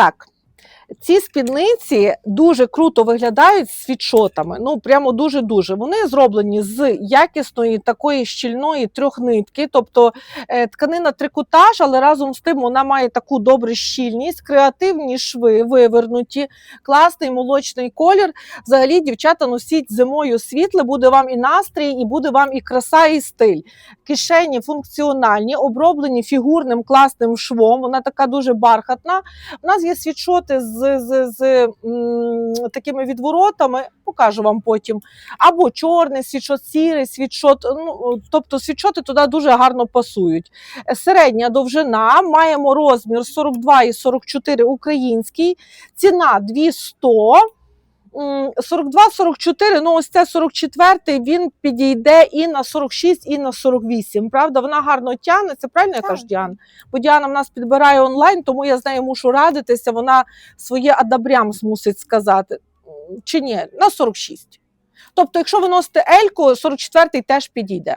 Так. Ці спідниці дуже круто виглядають з світшотами. Ну прямо дуже-дуже. Вони зроблені з якісної такої щільної трьохнитки, тобто е, тканина трикотаж, але разом з тим вона має таку добру щільність, креативні шви вивернуті, класний молочний колір. Взагалі, дівчата носіть зимою світле, буде вам і настрій, і буде вам і краса, і стиль. Кишені функціональні, оброблені фігурним класним швом. Вона така дуже бархатна. У нас є світшоти з, з, з м, такими відворотами, покажу вам потім. Або чорний світшот, сірий світшот. Ну, тобто світшоти туди дуже гарно пасують. Середня довжина, маємо розмір 42 і 44 український, ціна 200. 42-44, ну ось це 44, він підійде і на 46, і на 48. Правда, вона гарно тягнеться, правильно я кажу, Діана? Бо Діана в нас підбирає онлайн, тому я з нею мушу радитися. Вона своє адабрям змусить сказати. Чи ні? На 46. Тобто, якщо ви носите Ельку, 44 теж підійде.